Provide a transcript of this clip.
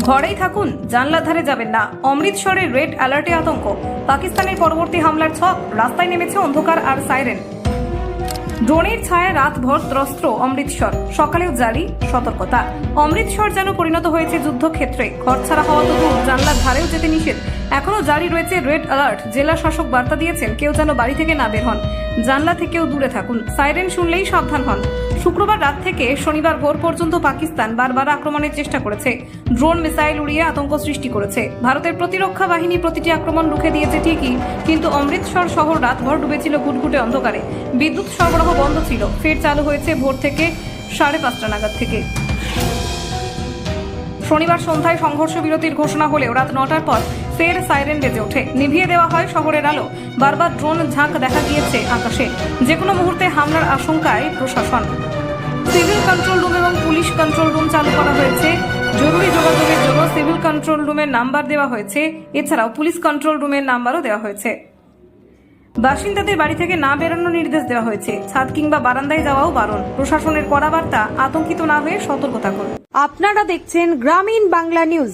ঘরেই থাকুন, জানলার ধারে যাবেন না। অমৃতসরের রেড অ্যালার্টে আতঙ্ক। পাকিস্তানের পরবর্তী হামলার ছক, রাস্তায় নেমেছে অন্ধকার আর সাইরেন। ড্রোনের ছায়ায় রাতভর ত্রস্ত্র অমৃতসর। সকালেও জারি সতর্কতা। অমৃতসর যেন পরিণত হয়েছে যুদ্ধক্ষেত্রে। ঘর ছাড়া হওয়া তো দূর, জানলার ধারেও যেতে নিষেধ। এখনও জারি রয়েছে রেড অ্যালার্ট। জেলা শাসক বার্তা দিয়েছেন, কেউ যেন বাড়ি থেকে না বের হন। জানলা থেকেও দূরে থাকুন। সাইরেন শুনলেই সাবধান হন। শুক্রবার রাত থেকে শনিবার ভোর পর্যন্ত পাকিস্তান বারবার আক্রমণের চেষ্টা করেছে। ড্রোন মিসাইল উড়িয়ে আতঙ্ক সৃষ্টি করেছে। ভারতের প্রতিরক্ষা বাহিনী প্রতিটি আক্রমণ রুখে দিয়েছে ঠিকই, কিন্তু অমৃতসর শহর রাতভর ডুবেছিল ঘুটঘুটে অন্ধকারে। বিদ্যুৎ সরবরাহ বন্ধ ছিল। ফের চালু হয়েছে ভোর থেকে সাড়ে পাঁচটা নাগাদ থেকে। শনিবার সন্ধ্যায় সংঘর্ষ বিরতির ঘোষণা হলেও রাত নটার পর ফের সাইরেন বেজে ওঠে। নিভিয়ে দেওয়া হয় শহরের আলো। বারবার ড্রোন ঝাঁক দেখা গিয়েছে আকাশে। যে কোনো মুহূর্তে হামলার আশঙ্কায় প্রশাসন। সিভিল কন্ট্রোল রুম এবং পুলিশ কন্ট্রোল রুম চালু করা হয়েছে। জরুরি যোগাযোগের জন্য সিভিল কন্ট্রোল রুমের নাম্বার দেওয়া হয়েছে। এছাড়াও পুলিশ কন্ট্রোল রুমের নাম্বারও দেওয়া হয়েছে। বাসিন্দাদের বাড়ি থেকে না বেরোনোর নির্দেশ দেওয়া হয়েছে। ছাদ কিংবা বারান্দায় যাওয়াও বারণ। প্রশাসনের কড়া বার্তা, আতঙ্কিত না হয়ে সতর্ক থাকুন। আপনারা দেখছেন গ্রামীণ বাংলা নিউজ।